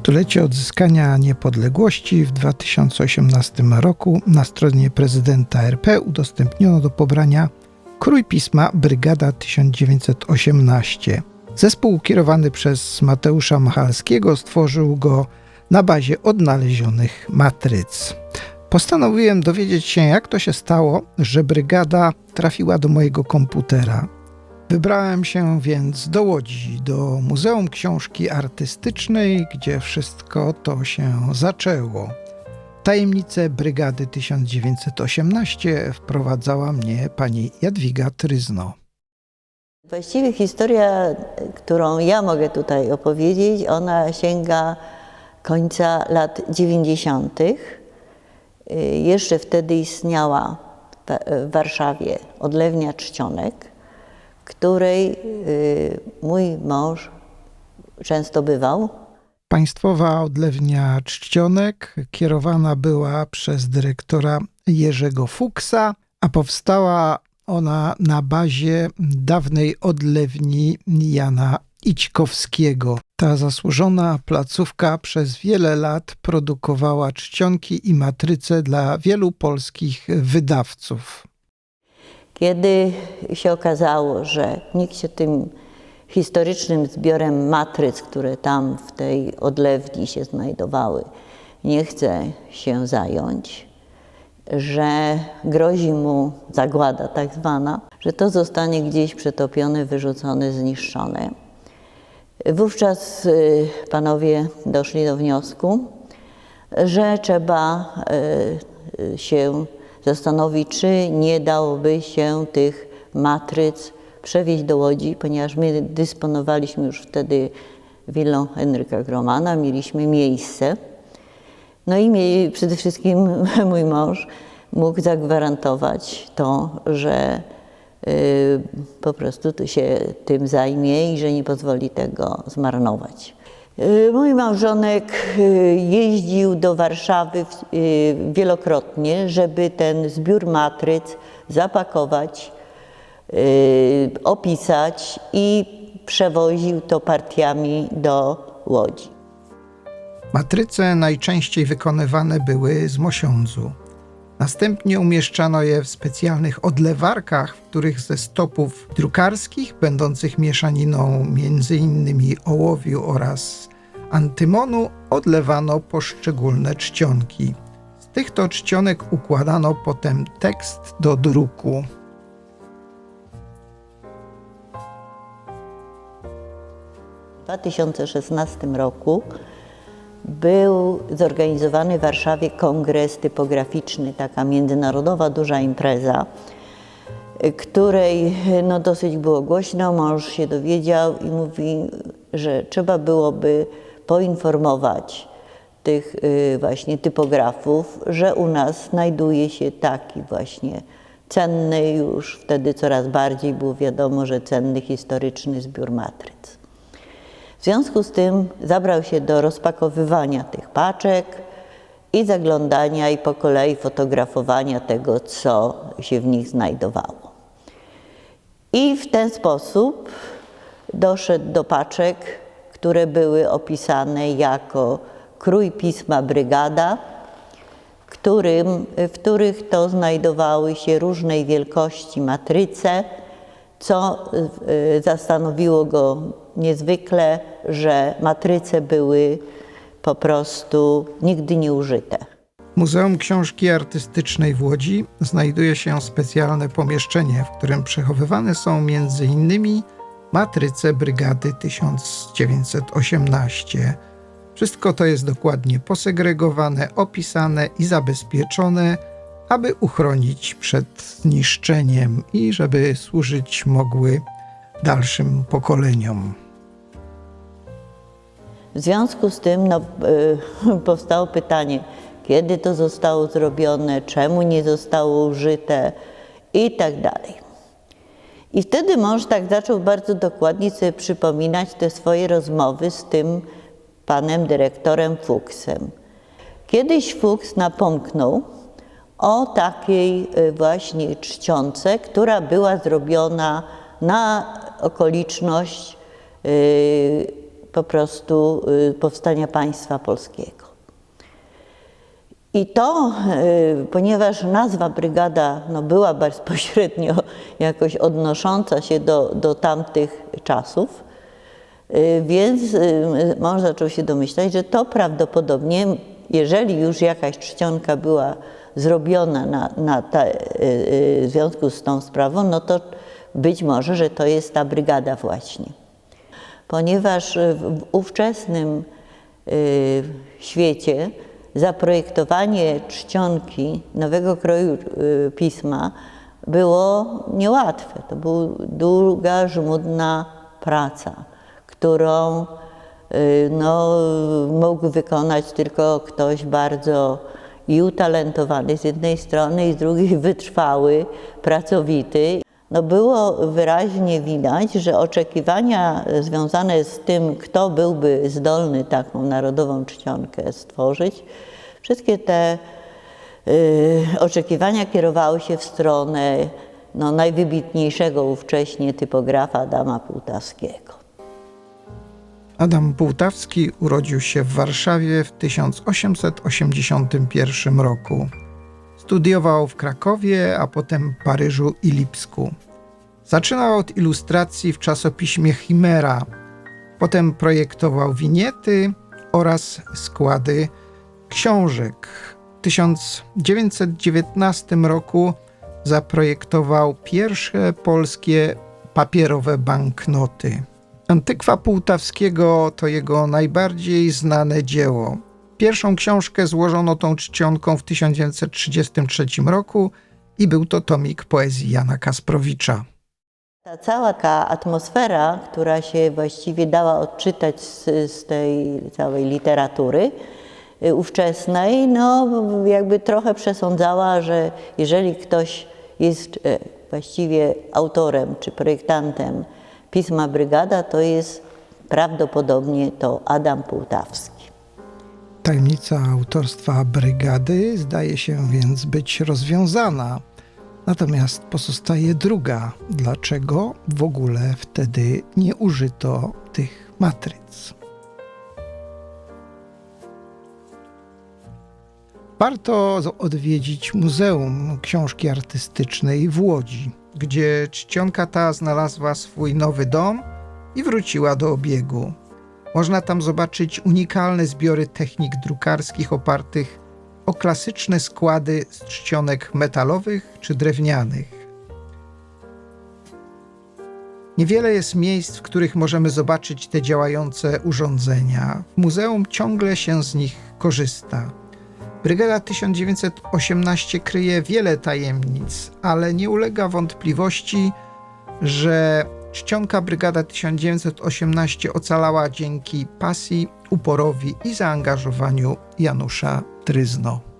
stulecie odzyskania niepodległości w 2018 roku na stronie prezydenta RP udostępniono do pobrania Krój Pisma Brygada 1918. Zespół kierowany przez Mateusza Machalskiego stworzył go na bazie odnalezionych matryc. Postanowiłem dowiedzieć się, jak to się stało, że brygada trafiła do mojego komputera. Wybrałem się więc do Łodzi, do Muzeum Książki Artystycznej, gdzie wszystko to się zaczęło. Tajemnice Brygady 1918 wprowadzała mnie pani Jadwiga Tryzno. Właściwie historia, którą ja mogę tutaj opowiedzieć, ona sięga końca lat 90. Jeszcze wtedy istniała w Warszawie odlewnia czcionek, której y, mój mąż często bywał. Państwowa odlewnia czcionek kierowana była przez dyrektora Jerzego Fuksa, a powstała ona na bazie dawnej odlewni Jana Ićkowskiego. Ta zasłużona placówka przez wiele lat produkowała czcionki i matryce dla wielu polskich wydawców. Kiedy się okazało, że nikt się tym historycznym zbiorem matryc, które tam w tej odlewni się znajdowały, nie chce się zająć, że grozi mu zagłada tak zwana, że to zostanie gdzieś przetopione, wyrzucone, zniszczone. Wówczas y, panowie doszli do wniosku, że trzeba y, się zastanowić, czy nie dałoby się tych matryc przewieźć do Łodzi, ponieważ my dysponowaliśmy już wtedy willą Henryka Gromana, mieliśmy miejsce. No i przede wszystkim mój mąż mógł zagwarantować to, że y, po prostu to się tym zajmie i że nie pozwoli tego zmarnować. Y, mój małżonek y, jeździł do Warszawy wielokrotnie, żeby ten zbiór matryc zapakować, opisać i przewoził to partiami do Łodzi. Matryce najczęściej wykonywane były z mosiądzu. Następnie umieszczano je w specjalnych odlewarkach, w których ze stopów drukarskich, będących mieszaniną m.in. ołowiu oraz antymonu, odlewano poszczególne czcionki. Z tych to czcionek układano potem tekst do druku. W 2016 roku był zorganizowany w Warszawie kongres typograficzny, taka międzynarodowa duża impreza, której no, dosyć było głośno. Mąż się dowiedział i mówi, że trzeba byłoby poinformować tych y, właśnie typografów, że u nas znajduje się taki właśnie cenny już wtedy coraz bardziej było wiadomo, że cenny historyczny zbiór matryc. W związku z tym zabrał się do rozpakowywania tych paczek i zaglądania i po kolei fotografowania tego, co się w nich znajdowało. I w ten sposób doszedł do paczek, które były opisane jako krój pisma brygada, którym, w których to znajdowały się różnej wielkości matryce, co y, zastanowiło go niezwykle, że matryce były po prostu nigdy nie użyte. Muzeum Książki Artystycznej w Łodzi znajduje się specjalne pomieszczenie, w którym przechowywane są m.in. matryce Brygady 1918. Wszystko to jest dokładnie posegregowane, opisane i zabezpieczone, aby uchronić przed zniszczeniem i żeby służyć mogły dalszym pokoleniom. W związku z tym no, y, powstało pytanie, kiedy to zostało zrobione, czemu nie zostało użyte i tak dalej. I wtedy mąż tak zaczął bardzo dokładnie sobie przypominać te swoje rozmowy z tym panem dyrektorem Fuchsem. Kiedyś Fuchs napomknął o takiej y, właśnie czcionce, która była zrobiona na okoliczność y, po prostu y, powstania państwa polskiego. I to, y, ponieważ nazwa brygada no, była bezpośrednio jakoś odnosząca się do, do tamtych czasów, y, więc y, mąż zaczął się domyślać, że to prawdopodobnie, jeżeli już jakaś czcionka była zrobiona na, na ta, w związku z tą sprawą, no to być może, że to jest ta brygada właśnie. Ponieważ w ówczesnym świecie zaprojektowanie czcionki nowego kroju y, pisma było niełatwe. To była długa, żmudna praca, którą y, no, mógł wykonać tylko ktoś bardzo i utalentowany z jednej strony, i z drugiej wytrwały, pracowity. No było wyraźnie widać, że oczekiwania związane z tym, kto byłby zdolny taką narodową czcionkę stworzyć, wszystkie te y, oczekiwania kierowały się w stronę no, najwybitniejszego ówcześnie typografa Adama Półtawskiego. Adam Półtawski urodził się w Warszawie w 1881 roku. Studiował w Krakowie, a potem Paryżu i Lipsku. Zaczynał od ilustracji w czasopiśmie Chimera. Potem projektował winiety oraz składy książek. W 1919 roku zaprojektował pierwsze polskie papierowe banknoty. Antykwa Półtawskiego to jego najbardziej znane dzieło. Pierwszą książkę złożono tą czcionką w 1933 roku i był to tomik poezji Jana Kasprowicza. Ta cała taka atmosfera, która się właściwie dała odczytać z, z tej całej literatury y, ówczesnej, no jakby trochę przesądzała, że jeżeli ktoś jest e, właściwie autorem czy projektantem pisma Brygada, to jest prawdopodobnie to Adam Półtawski. Tajemnica autorstwa brygady zdaje się więc być rozwiązana. Natomiast pozostaje druga. Dlaczego w ogóle wtedy nie użyto tych matryc? Warto odwiedzić Muzeum Książki Artystycznej w Łodzi, gdzie czcionka ta znalazła swój nowy dom i wróciła do obiegu. Można tam zobaczyć unikalne zbiory technik drukarskich opartych o klasyczne składy z czcionek metalowych czy drewnianych. Niewiele jest miejsc, w których możemy zobaczyć te działające urządzenia. W muzeum ciągle się z nich korzysta. Brygada 1918 kryje wiele tajemnic, ale nie ulega wątpliwości, że czcionka Brygada 1918 ocalała dzięki pasji, uporowi i zaangażowaniu Janusza Tryzno.